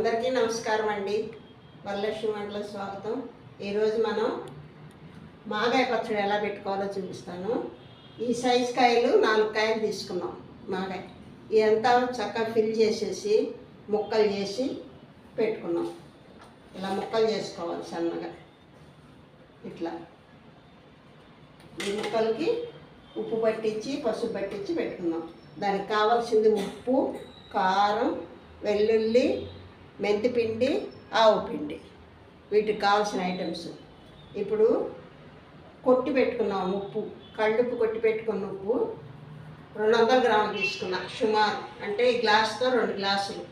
అందరికీ నమస్కారం అండి. వరలక్ష్మి మండల స్వాగతం. ఈరోజు మనం మాగాయ పచ్చడి ఎలా పెట్టుకోవాలో చూపిస్తాను. ఈ సైజ్ కాయలు నాలుగు కాయలు తీసుకున్నాం మాగాయ. ఇదంతా చక్కగా ఫిల్ చేసేసి ముక్కలు చేసి పెట్టుకున్నాం. ఇలా ముక్కలు చేసుకోవాలి సన్నగా. ఇట్లా. ఈ ముక్కలకి ఉప్పు పట్టించి పసుపు పట్టించి పెట్టుకున్నాం. దానికి కావాల్సింది ఉప్పు కారం వెల్లుల్లి మెంతిపిండి ఆవు పిండి. వీటికి కావాల్సిన ఐటమ్స్. ఇప్పుడు కొట్టి పెట్టుకున్నాం ఉప్పు కళ్ళుప్పు కొట్టి పెట్టుకున్న ఉప్పు రెండు వందల గ్రాములు తీసుకున్నా సుమారు. అంటే ఈ గ్లాస్తో రెండు గ్లాసులు.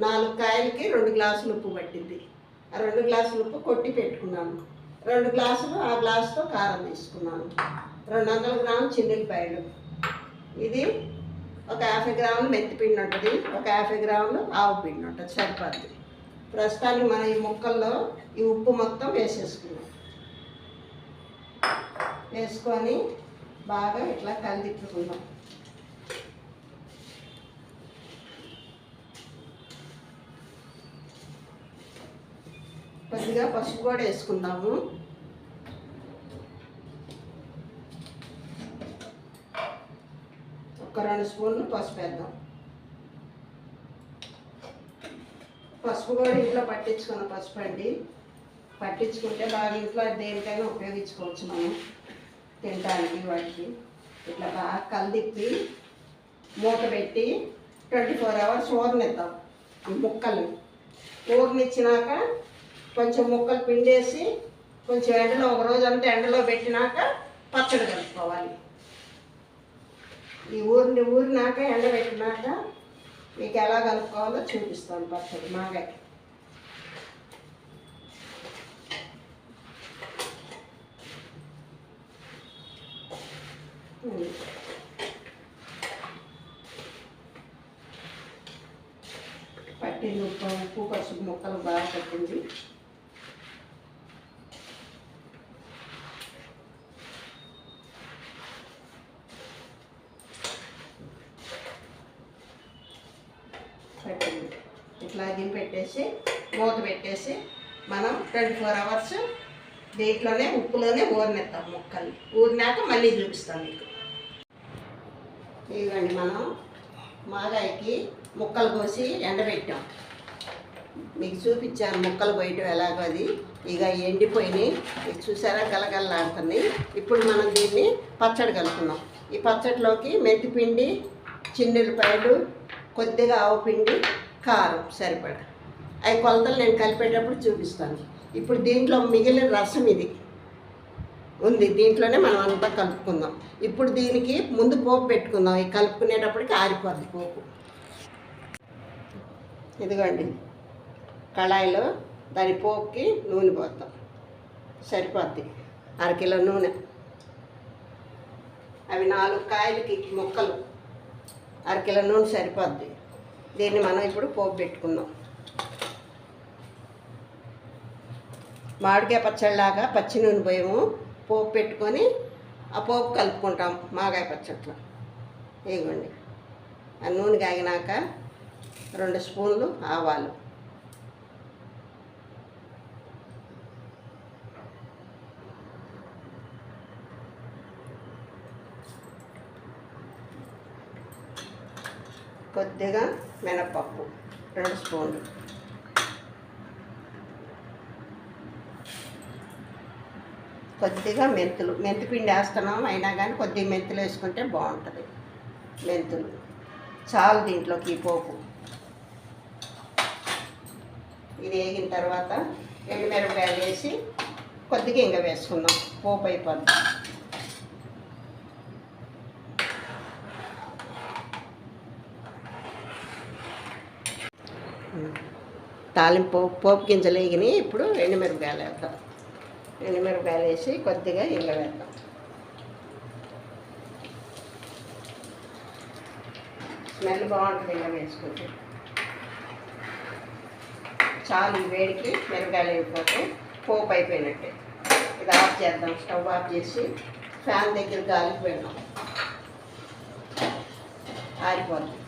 నాలుగు కాయలకి రెండు గ్లాసులు ఉప్పు పట్టింది. ఆ రెండు గ్లాసులు ఉప్పు కొట్టి పెట్టుకున్నాను. రెండు గ్లాసులు ఆ గ్లాసుతో కారం తీసుకున్నాను. రెండు వందల గ్రాములు చిన్నిల్లిపాయలు ఇది ఒక యాభై గ్రాములు మెంతిపిండి ఉంటుంది. ఒక యాభై గ్రాములు ఆవు పిండి ఉంటుంది సరిపోద్ది. ప్రస్తుతానికి మనం ఈ ముక్కల్లో ఈ ఉప్పు మొత్తం వేసేసుకున్నాం వేసుకొని బాగా ఇట్లా కలిదిప్పుకుందాం. కొద్దిగా పసుపు కూడా వేసుకుందాము. ఒక రెండు స్పూన్లు పసుపు వేద్దాం. పసుపు కూడా ఇంట్లో పట్టించుకున్న పసుపు అండి. పట్టించుకుంటే బాగా ఇంట్లో దేనికైనా ఉపయోగించుకోవచ్చు మనం తినడానికి వాటికి. ఇట్లా బాగా కలిదిప్పి మూత పెట్టి ట్వంటీ ఫోర్ అవర్స్ ఊరనిద్దాం ఈ ముక్కలు. ఊరనిచ్చినాక కొంచెం ముక్కలు పిండేసి కొంచెం ఎండలో ఒక రోజు అంతా ఎండలో పెట్టినాక పచ్చడి కలుపుకోవాలి. ఈ ఊరిని ఊరినాక ఎండబెట్టినాక మీకు ఎలా కలుపుకోవాలో చూపిస్తాను పచ్చడి మాగాయ ఉమ్. పట్టింది ఉప్పు ఉప్పు పసుపు ముక్కలు బాగా పట్టింది పెట్టండి ఇట్లా పెట్టేసి మూత పెట్టేసి మనం ట్వంటీ ఫోర్ అవర్స్ దీంట్లోనే ఉప్పులోనే ఊరినెత్తాం ముక్కల్ని. ఊరినాక మళ్ళీ చూపిస్తాం మీకు. ఇవ్వండి మనం మాగాయకి ముక్కలు కోసి ఎండబెట్టాం. మీకు చూపించాను ముక్కలు పోయటం ఎలాగో అది. ఇక ఎండిపోయినాయి. ఇది చూసారా? గలగలలాడుతున్నాయి. ఇప్పుడు మనం దీన్ని పచ్చడి కలుపుకున్నాం ఈ పచ్చడిలోకి మెంతిపిండి చిన్నులపాయలు కొద్దిగా ఆవు పిండి కారం సరిపడా. అవి కొలతలు నేను కలిపేటప్పుడు చూపిస్తాను. ఇప్పుడు దీంట్లో మిగిలిన రసం ఇది. ఉంది. దీంట్లోనే మనం అంతా కలుపుకుందాం. ఇప్పుడు దీనికి ముందు పోపు పెట్టుకుందాం. ఈ కలుపుకునేటప్పటికి ఆరిపోద్ది పోపు. ఇదిగోండి. కళాయిలో దాని పోపుకి నూనె పోద్దాం. సరిపోద్ది. అరకిలో నూనె. అవి నాలుగు కాయలకి మొక్కలు. అరకిలో నూనె సరిపోద్ది. దీన్ని మనం ఇప్పుడు పోపు పెట్టుకుందాం. మామిడికాయ పచ్చడిలాగా పచ్చి నూనె పోయము. పోపు పెట్టుకొని ఆ పోపు కలుపుకుంటాం మాగాయ పచ్చట్లో. ఇవ్వండి ఆ నూనె కాగినాక రెండు స్పూన్లు ఆవాలు. కొద్దిగా మినపప్పు రెండు స్పూన్లు. కొద్దిగా మెంతులు. మెంతి పిండి వేస్తున్నాం అయినా కానీ కొద్దిగా మెంతులు వేసుకుంటే బాగుంటుంది. మెంతులు. చాలు దీంట్లోకి ఈ పోపు. ఇది వేగిన తర్వాత ఎండుమిరపకాయలు వేసి కొద్దిగా ఇంకా వేసుకుందాం. పోపు అయిపోద్ది. తాలింపు పోపు గింజలు వేగినాయి. ఇప్పుడు ఎండుమిరపకాయలు వేస్తాం ఎండుమిరపకాయలు వేసి కొద్దిగా ఇంగ వేద్దాం. స్మెల్ బాగుంటుంది ఇలా వేసుకుంటే. చాలు వేడికి మిరపకాయలు వేయకపోతే పోపు అయిపోయినట్టే. ఇది ఆఫ్ చేద్దాం స్టవ్ ఆఫ్ చేసి ఫ్యాన్ దగ్గర గాలికి పెడదాం. ఆరిపోద్ది.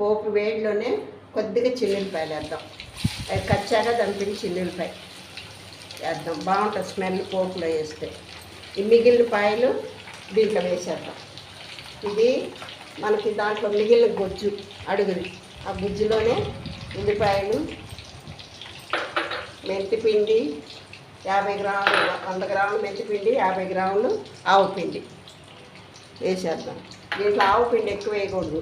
పోపు వేడిలోనే కొద్దిగా చిల్లిపాయలు వేద్దాం అవి కచ్చాక దంపిన చిల్లుల్లిపాయ వేద్దాం. బాగుంటుంది స్మెల్ పోపులో వేస్తే. ఈ మిగిలిన పాయలు దీంట్లో వేసేద్దాం. ఇది మనకి దాంట్లో మిగిలిన గుజ్జు అడుగుది. ఆ గుజ్జులోనే ఉల్లిపాయలు మెంతిపిండి యాభై గ్రాములు వంద గ్రాములు మెంతిపిండి యాభై గ్రాములు ఆవు పిండి వేసేద్దాం. దీంట్లో ఆవు పిండి ఎక్కువ వేయకూడదు.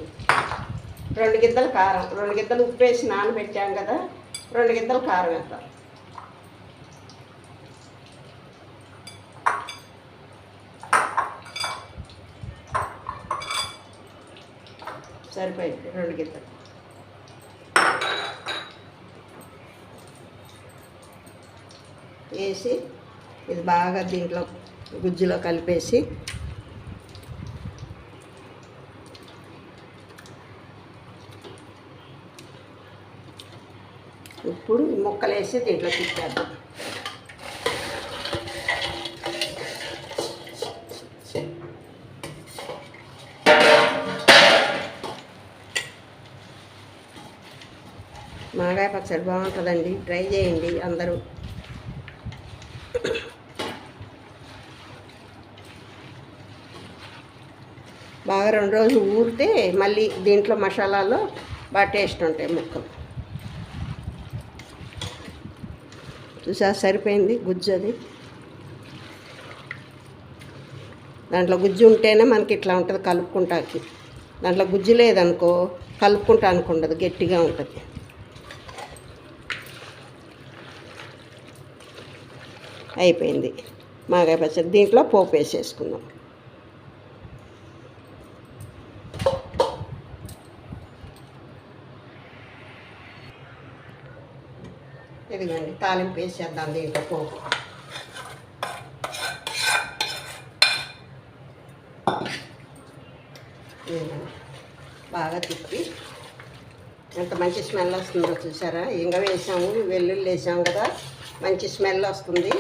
రెండు గిద్దలు కారం రెండు గిద్దలు ఉప్పు వేసి నానబెట్టాం కదా రెండు గిద్దలు కారం వేస్తాం సరిపోయింది రెండు గిద్దలు వేసి ఇది బాగా దీంట్లో గుజ్జులో కలిపేసి ఇప్పుడు ఈ ముక్కలు వేసి దీంట్లో తిప్పేద్దాం. మాగాయ పచ్చడి బాగుంటుందండి. ట్రై చేయండి అందరూ. బాగా రెండు రోజులు ఊరితే మళ్ళీ దీంట్లో మసాలాలో బాగా టేస్ట్ ఉంటాయి ముక్కలు. చూసా సరిపోయింది గుజ్జు అది దాంట్లో గుజ్జు ఉంటేనే మనకి ఇట్లా ఉంటుంది కలుపుకుంటాకి. దాంట్లో గుజ్జు లేదనుకో కలుపుకుంటానికి ఉండదు గట్టిగా ఉంటుంది. అయిపోయింది. మాగాయ పచ్చడి. దీంట్లో పోపు వేసేసుకుందాం ఇదిగోండి తాలింపు వేసేద్దాం దీంట్లో పోపు బాగా తిప్పి. ఎంత మంచి స్మెల్ వస్తుందో చూసారా? ఇంగ వేసాము వెల్లుల్లి వేసాము కదా. మంచి స్మెల్ వస్తుంది.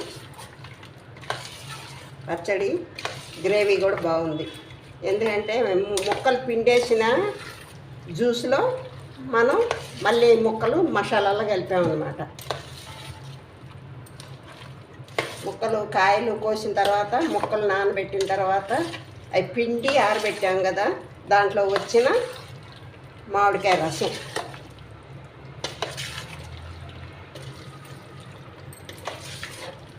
పచ్చడి గ్రేవీ కూడా బాగుంది. ఎందుకంటే ముక్కలు పిండేసిన జ్యూస్లో మనం మళ్ళీ ముక్కలు మసాలాలో కలిపామన్నమాట. ముక్కలు కాయలు కోసిన తర్వాత ముక్కలు నానబెట్టిన తర్వాత అవి పిండి ఆరబెట్టాం కదా దాంట్లో వచ్చిన మామిడికాయ రసం.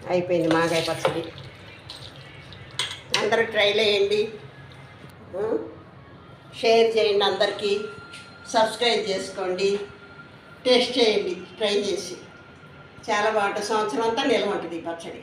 అయిపోయింది మాగాయ పచ్చడి. అందరూ ట్రై చేయండి. షేర్ చేయండి అందరికీ. సబ్స్క్రైబ్ చేసుకోండి. టేస్ట్ చేయండి. ట్రై చేసి. చాలా బాగుంటుంది. సంవత్సరం అంతా నిల్వ ఉంటుంది ఈ పచ్చడి.